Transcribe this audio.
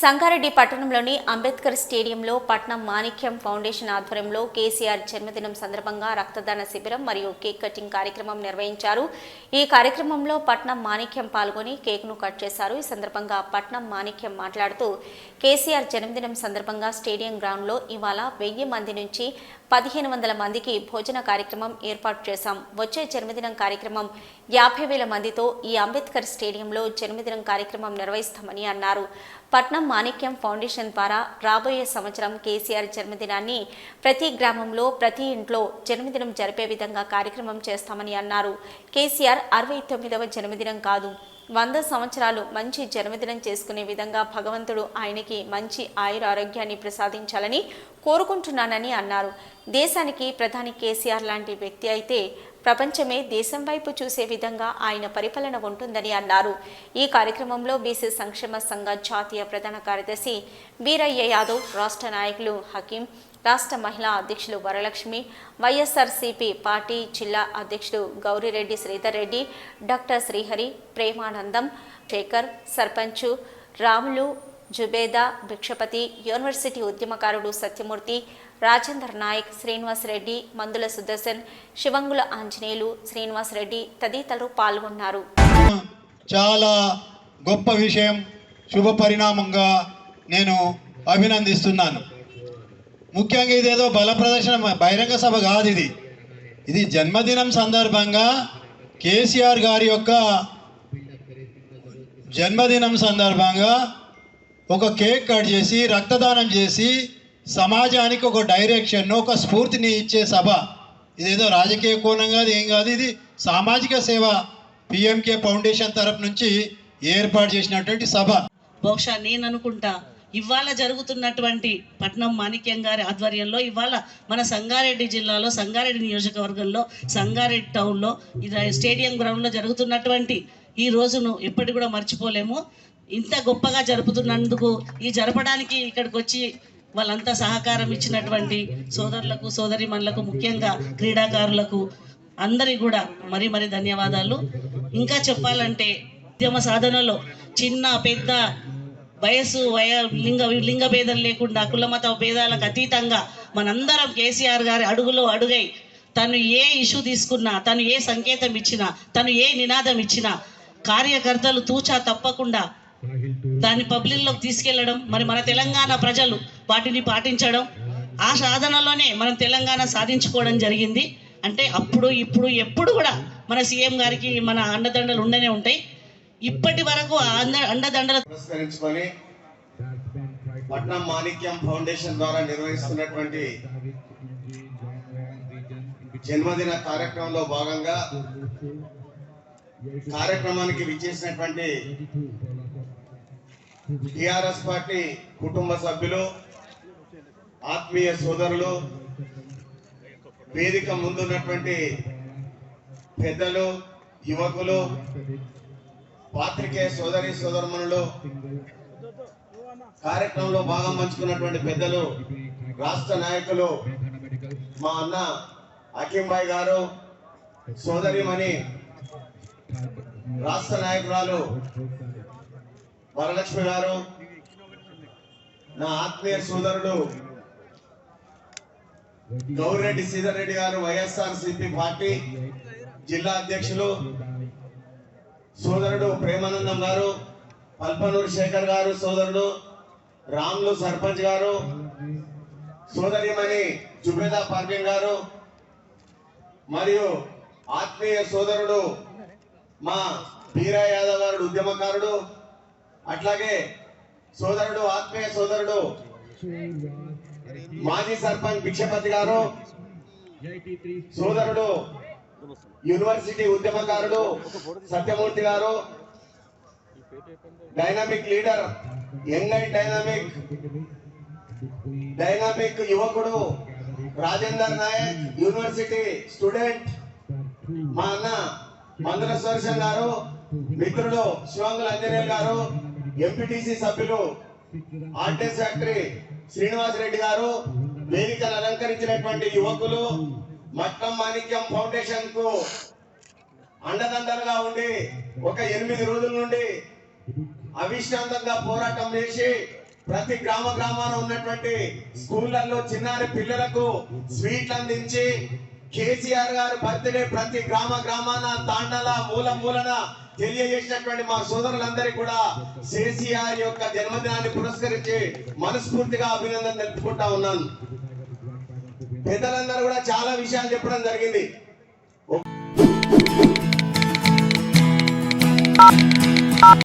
సంగారెడ్డి పట్టణంలోని అంబేద్కర్ స్టేడియంలో పట్నం మాణిక్యం ఫౌండేషన్ ఆధ్వర్యంలో కేసీఆర్ జన్మదినం సందర్భంగా రక్తదాన శిబిరం మరియు కేక్ కటింగ్ కార్యక్రమం నిర్వహించారు. ఈ కార్యక్రమంలో పట్నం మాణిక్యం పాల్గొని కేక్ను కట్ చేశారు. ఈ సందర్భంగా పట్నం మాణిక్యం మాట్లాడుతూ కేసీఆర్ జన్మదినం సందర్భంగా స్టేడియం గ్రౌండ్లో ఇవాళ వెయ్యి మంది నుంచి పదిహేను వందల మందికి భోజన కార్యక్రమం ఏర్పాటు చేశాం. వచ్చే జన్మదినం కార్యక్రమం యాభై వేల మందితో ఈ అంబేద్కర్ స్టేడియంలో జన్మదినం కార్యక్రమం నిర్వహిస్తామని అన్నారు. పట్నం మాణిక్యం ఫౌండేషన్ ద్వారా రాబోయే సంవత్సరం కేసీఆర్ జన్మదినాన్ని ప్రతి గ్రామంలో ప్రతి ఇంట్లో జన్మదినం జరిపే విధంగా కార్యక్రమం చేస్తామని అన్నారు. కేసీఆర్ అరవై తొమ్మిదవ జన్మదినం కాదు. వంద సంవత్సరాలు మంచి జన్మదినం చేసుకునే విధంగా భగవంతుడు ఆయనకి మంచి ఆయుర ఆరోగ్యాన్ని ప్రసాదించాలని కోరుకుంటున్నానని అన్నారు. దేశానికి ప్రధాని కేసీఆర్ లాంటి వ్యక్తి అయితే ప్రపంచమే దేశం వైపు చూసే విధంగా ఆయన పరిపాలన ఉంటుందని అన్నారు. ఈ కార్యక్రమంలో బీసీ సంక్షేమ సంఘ జాతీయ ప్రధాన కార్యదర్శి వీరయ్య యాదవ్ రాష్ట్ర నాయకులు హకీం రాష్ట్ర మహిళా అధ్యక్షులు వరలక్ష్మి వైఎస్ఆర్సీపీ పార్టీ జిల్లా అధ్యక్షుడు గౌరిరెడ్డి శ్రీధర్ రెడ్డి డాక్టర్ శ్రీహరి ప్రేమానందం శేఖర్ సర్పంచు రాములు జుబేదా భిక్షపతి యూనివర్సిటీ ఉద్యమకారుడు సత్యమూర్తి రాజేందర్ నాయక్ శ్రీనివాస్ రెడ్డి మందుల సుదర్శన్ శివంగుల ఆంజనేయులు శ్రీనివాస్ రెడ్డి తదితరులు పాల్గొన్నారు. చాలా గొప్ప విషయం శుభ పరిణామంగా నేను అభినందిస్తున్నాను. ముఖ్యంగా ఇదేదో బల ప్రదర్శన బహిరంగ సభ కాదు ఇది. ఇది జన్మదినం సందర్భంగా కేసీఆర్ గారి యొక్క జన్మదినం సందర్భంగా ఒక కేక్ కట్ చేసి రక్తదానం చేసి సమాజానికి ఒక డైరెక్షన్ ఒక స్ఫూర్తిని ఇచ్చే సభ. ఇదేదో రాజకీయ కోణం కాదు ఏం కాదు. ఇది సామాజిక సేవ పిఎంకే ఫౌండేషన్ తరపు నుంచి ఏర్పాటు చేసినటువంటి సభ. బహుశా నేను అనుకుంటా ఇవాళ జరుగుతున్నటువంటి పట్నం మాణిక్యం గారి ఆధ్వర్యంలో ఇవాళ మన సంగారెడ్డి జిల్లాలో సంగారెడ్డి నియోజకవర్గంలో సంగారెడ్డి టౌన్లో ఇది స్టేడియం గ్రౌండ్లో జరుగుతున్నటువంటి ఈ రోజును ఎప్పటి కూడా మర్చిపోలేము. ఇంత గొప్పగా జరుపుతున్నందుకు ఈ జరపడానికి ఇక్కడికి వచ్చి వాళ్ళంతా సహకారం ఇచ్చినటువంటి సోదరులకు సోదరిమణులకు ముఖ్యంగా క్రీడాకారులకు అందరికి కూడా మరి మరి ధన్యవాదాలు. ఇంకా చెప్పాలంటే ఉద్యమ సాధనలో చిన్న పెద్ద వయస్సు వయ లింగ లింగ భేదం లేకుండా కులమత భేదాలకు అతీతంగా మనందరం కేసీఆర్ గారి అడుగులో అడుగై తను ఏ ఇష్యూ తీసుకున్నా తను ఏ సంకేతం ఇచ్చినా తను ఏ నినాదం ఇచ్చినా కార్యకర్తలు తూచా తప్పకుండా దాన్ని పబ్లిక్లోకి తీసుకెళ్ళడం మరి మన తెలంగాణ ప్రజలు వాటిని పాటించడం ఆ సాధనలోనే మనం తెలంగాణ సాధించుకోవడం జరిగింది. అంటే అప్పుడు ఇప్పుడు ఎప్పుడు కూడా మన సీఎం గారికి మన అండదండలు ఉండనే ఉంటాయి. ఇప్పటి వరకు అండదండల పురస్కరించుకొని పట్నం మాణిక్యం ఫౌండేషన్ ద్వారా నిర్వహిస్తున్నటువంటి జన్మదిన కార్యక్రమంలో భాగంగా కార్యక్రమానికి విచ్చేసినటువంటి టిఆర్ఎస్ పార్టీ కుటుంబ సభ్యులు ఆత్మీయ సోదరులు వేదిక ముందున్నటువంటి పెద్దలు యువకులు పాత్రికే సోదరి సోదరుమణులు కార్యక్రమంలో భాగం పంచుకున్నటువంటి పెద్దలు రాష్ట్ర నాయకులు మా అన్న అఖింబాయ్ గారు సోదరిమణి రాష్ట్ర నాయకురాలు వరలక్ష్మి గారు నా ఆత్మీయ సోదరుడు గౌరిరెడ్డి శ్రీధర్ రెడ్డి గారు వైఎస్ఆర్ సిపి పార్టీ జిల్లా అధ్యక్షులు సోదరుడు ప్రేమానందం గారు పల్పనూరు శేఖర్ గారు సోదరుడు రామ్లు సర్పంచ్ గారు సోదరిమణి జుబేదా పర్వీన్ గారు మరియు ఆత్మీయ సోదరుడు మా బీరా యాదవ్ గారు ఉద్యమకారుడు అట్లాగే సోదరుడు ఆత్మీయ సోదరుడు మాజీ సర్పంచ్ భిక్షపతి గారు సోదరుడు యూనివర్సిటీ ఉద్యమకారుడు సత్యమూర్తి గారు dynamic leader young and dynamic dynamic యువకుడు రాజేందర్ నాయక్ యూనివర్సిటీ స్టూడెంట్ మా అన్న మందుల సుదర్శన్ గారు మిత్రుడు శివంగుల అంజనేయులు గారు ఎంపీటీసీ సభ్యులు ఆర్టీఎస్ ఫ్యాక్టరీ శ్రీనివాస్ రెడ్డి గారు వేదికను అలంకరించినటువంటి యువకులు మట్టం మాణిక్యం ఫౌండేషన్కు అండదండలుగా ఉండి ఒక ఎనిమిది రోజుల నుండి అవిశ్రాంతంగా పోరాటం చేసి ప్రతి గ్రామ గ్రామాన ఉన్నటువంటి స్కూళ్ళల్లో చిన్నారి పిల్లలకు స్వీట్లు అందించి కేసీఆర్ గారు బర్త్డే ప్రతి గ్రామ గ్రామాన తాండల మూల మూలన తెలియజేసినటువంటి మా సోదరులందరికీ కూడా కేసీఆర్ యొక్క జన్మదినాన్ని పురస్కరించి మనస్ఫూర్తిగా అభినందన తెలుపుకుంటా ఉన్నాను. పెద్దలందరూ కూడా చాలా విషయాలు చెప్పడం జరిగింది.